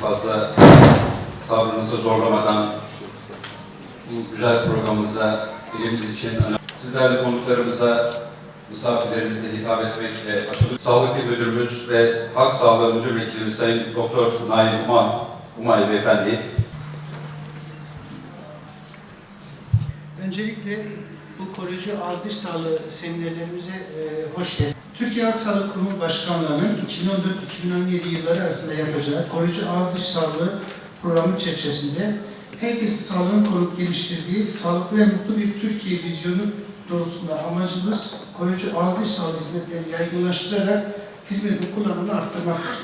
fazla sabrınızı zorlamadan bu güzel programımıza ilimiz için önemli. Siz değerli konuklarımıza, misafirlerimize hitap etmekle açılır. Sağlık İl Müdürümüz ve Halk Sağlığı Müdür Vekilimiz Sayın Doktor Nail Umay, Umay Beyefendi, Öncelikle bu ağız diş sağlığı seminerlerimize e, hoş geldiniz. Türkiye Halk Sağlığı Kurumu Başkanlığı'nın 2014-2017 yılları arasında yapacağı koruyucu ağız diş sağlığı programı çerçevesinde herkesin sağlığını koruyup geliştirdiği sağlıklı ve mutlu bir Türkiye vizyonu doğrultusunda amacımız koruyucu ağız diş sağlığı hizmetlerini yaygınlaştırarak hizmetin kullanımını arttırmaktır.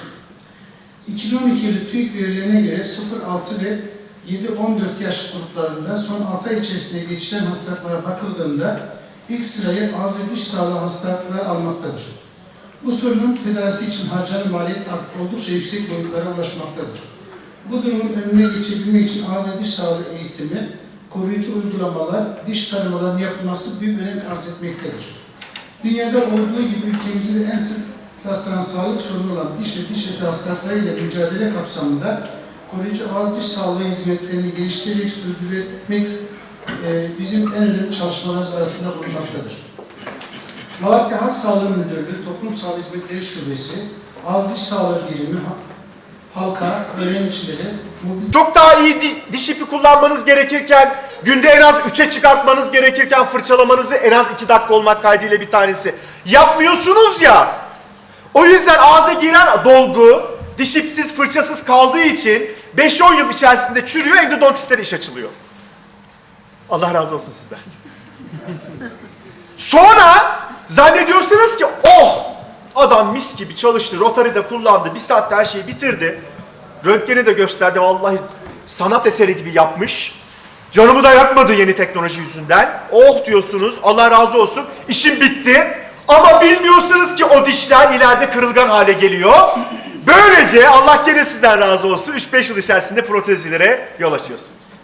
2012 yılı TÜİK verilerine göre 0-6 ve 7-14 yaş gruplarında son 6 ay içerisinde geçiren hastalıklara bakıldığında ilk sırayı ağız ve diş sağlığı hastalıkları almaktadır. Bu sorunun tedavisi için harcanan maliyet oldukça yüksek boyutlara ulaşmaktadır. Bu durumun önüne geçebilmek için ağız ve diş sağlığı eğitimi, koruyucu uygulamalar, diş taramalarının yapılması büyük önem arz etmektedir. Dünyada olduğu gibi ülkemizde de en sık rastlanan sağlık sorunu olan diş ve diş eti hastalıklarıyla mücadele kapsamında koruyucu ağız diş sağlığı hizmetlerini geliştirerek sürdürmek e, bizim en önemli çalışmalarımız arasında bulunmaktadır. Malatya Halk Sağlığı Müdürlüğü Toplum Sağlığı Hizmetleri Şubesi, Ağız Diş Sağlığı Birimi, ha- halka, öğrencilere, Çok daha iyi di- diş ipi kullanmanız gerekirken, günde en az 3'e çıkartmanız gerekirken fırçalamanızı en az 2 dakika olmak kaydıyla bir tanesi. Yapmıyorsunuz ya. O yüzden ağza giren dolgu diş ipsiz fırçasız kaldığı için 5-10 yıl içerisinde çürüyor, endodontistlere iş açılıyor. Allah razı olsun sizden. Sonra zannediyorsunuz ki oh adam mis gibi çalıştı, Rotary'de kullandı, bir saatte her şeyi bitirdi. Röntgeni de gösterdi vallahi sanat eseri gibi yapmış. Canımı da yakmadı yeni teknoloji yüzünden. Oh diyorsunuz Allah razı olsun işim bitti. Ama bilmiyorsunuz ki o dişler ileride kırılgan hale geliyor. Böylece Allah gene sizden razı olsun 3-5 yıl içerisinde protezlere yol açıyorsunuz.